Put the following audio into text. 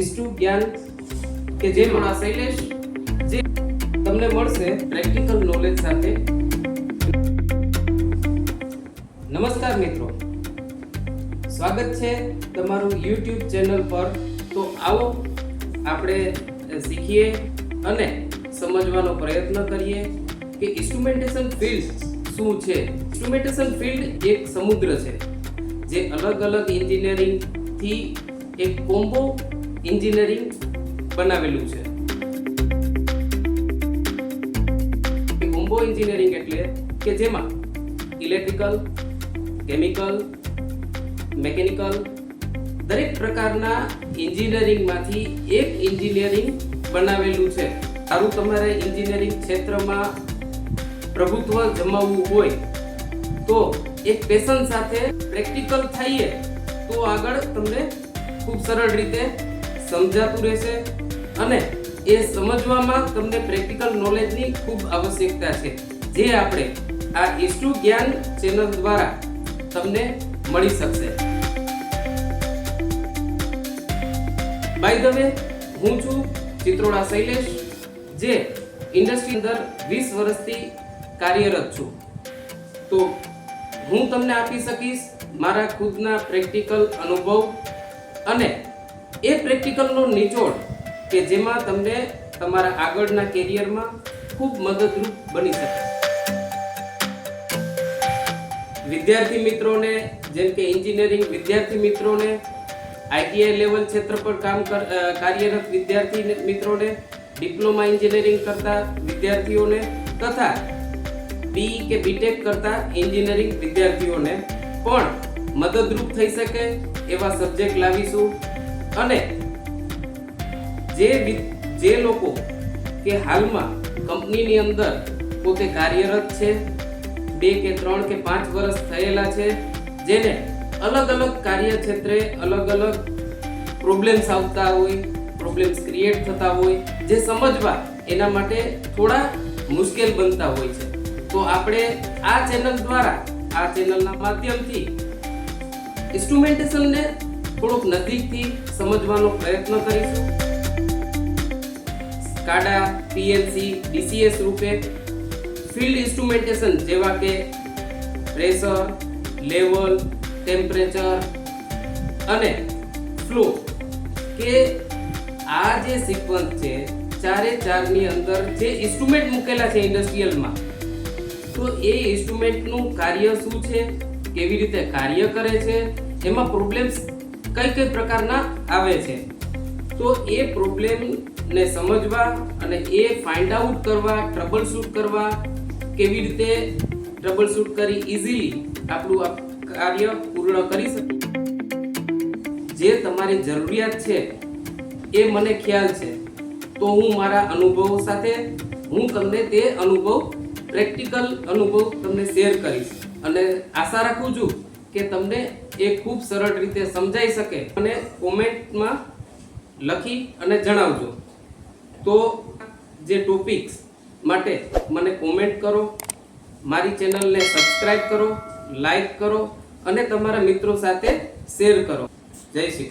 ઇન્સ્ટુ જ્ઞાન કે જેમાં આ શૈલેષ જે તમને મળશે પ્રેક્ટિકલ નોલેજ સાથે. નમસ્કાર મિત્રો. સ્વાગત છે તમારું યુટ્યુબ ચેનલ પર. તો આવો આપણે શીખીએ અને સમજવાનો પ્રયત્ન કરીએ કે ઇન્સ્ટ્રુમેન્ટેશન ફિલ્ડ શું છે? ઇન્સ્ટ્રુમેન્ટેશન ફિલ્ડ એક સમુદ્ર છે, જે અલગ અલગ એન્જિનિયરિંગથી એક કોમ્બો એન્જિનિયરિંગ બનાવેલું છે. કોમ્બો એન્જિનિયરિંગ એટલે કે જેમાં ઇલેક્ટ્રિકલ કેમિકલ મેકેનિકલ દરેક પ્રકારના એન્જિનિયરિંગમાંથી એક એન્જિનિયરિંગ બનાવેલું છે. સારું તમારે એન્જિનિયરિંગ ક્ષેત્રમાં પ્રભુત્વ જમાવવું હોય તો એક પેશન સાથે પ્રેક્ટિકલ થઈએ તો આગળ તમને ખૂબ સરળ રીતે સમજાતું રહેશે અને એ સમજવામાં તમને પ્રેક્ટિકલ નોલેજની ખૂબ આવશ્યકતા છે, જે આપણે આ ઇસ્ટુ જ્ઞાન ચેનલ દ્વારા તમને મળી શકશે. બાય ધ વે હું છું ચિત્રોડા શૈલેષ, જે ઇન્ડસ્ટ્રી અંદર વીસ વર્ષથી કાર્યરત છું. તો હું તમને આપી શકીશ મારા ખુદના પ્રેક્ટિકલ અનુભવ અને એ પ્રેક્ટિકલનો નિચોડ કે જેમાં તમને તમારા આગળના કેરિયરમાં ખૂબ મદદરૂપ બની શકે. વિદ્યાર્થી મિત્રોને, જેમ કે એન્જિનિયરિંગ વિદ્યાર્થી મિત્રોને આઈટીઆઈ લેવલ ક્ષેત્ર પર કામ કર કાર્યરત વિદ્યાર્થી મિત્રોને ડિપ્લોમા એન્જિનિયરિંગ કરતા વિદ્યાર્થીઓને તથા બી કે બીટેક કરતા એન્જિનિયરિંગ વિદ્યાર્થીઓને પણ મદદરૂપ થઈ શકે એવા સબ્જેક્ટ લાવીશું. અને જે જે લોકો કે હાલમાં કંપનીની અંદર પોતે કાર્યરત છે, બે કે ત્રણ કે પાંચ વર્ષ થયેલા છે, જેને અલગ અલગ કાર્યક્ષેત્રે અલગ અલગ પ્રોબ્લેમ્સ આવતા હોય પ્રોબ્લેમ્સ ક્રિએટ થતા હોય, જે સમજવા એના માટે થોડા મુશ્કેલ બનતા હોય છે. તો આપણે આ ચેનલ દ્વારા, આ ચેનલના માધ્યમથી ઇન્સ્ટ્રુમેન્ટેશનને થોડુંક નજીકથી સમજવાનો પ્રયત્ન કરીશું. સ્કાડા પીએલસી ડીસીએસ રૂપે ફિલ્ડ ઇન્સ્ટ્રુમેન્ટેશન જેવા કે પ્રેશર લેવલ ટેમ્પરેચર અને ફ્લો કે આ જે સિક્વન્સ છે, ચારે ચારની અંદર જે ઇન્સ્ટ્રુમેન્ટ મૂકેલા છે ઇન્ડસ્ટ્રીયલમાં તો એ ઇન્સ્ટ્રુમેન્ટનું કાર્ય શું છે? કેવી રીતે કાર્ય કરે છે? એમાં પ્રોબ્લેમ્સ કઈ કઈ પ્રકારના આવે છે. તો એ પ્રોબ્લેમને સમજવા અને એ ફાઇન્ડ આઉટ કરવા ટ્રબલ શૂટ કરવા, કેવી રીતે ટ્રબલ શૂટ કરી ઇઝીલી આપણું કાર્ય પૂર્ણ કરી શકીએ. જે તમારી જરૂરિયાત છે, એ મને ખ્યાલ છે. તો હું મારા અનુભવો સાથે, હું તમને તે અનુભવ પ્રેક્ટિકલ અનુભવ તમને શેર કરીશ. અને આશા રાખું છું કે તમને એ ખૂબ સરળ રીતે સમજાઈ શકે. અને કોમેન્ટમાં લખી અને જણાવજો. તો જે ટોપિક્સ માટે મને કોમેન્ટ કરો, મારી ચેનલને સબસ્ક્રાઈબ કરો લાઈક કરો અને તમારા મિત્રો સાથે શેર કરો. જય શ્રી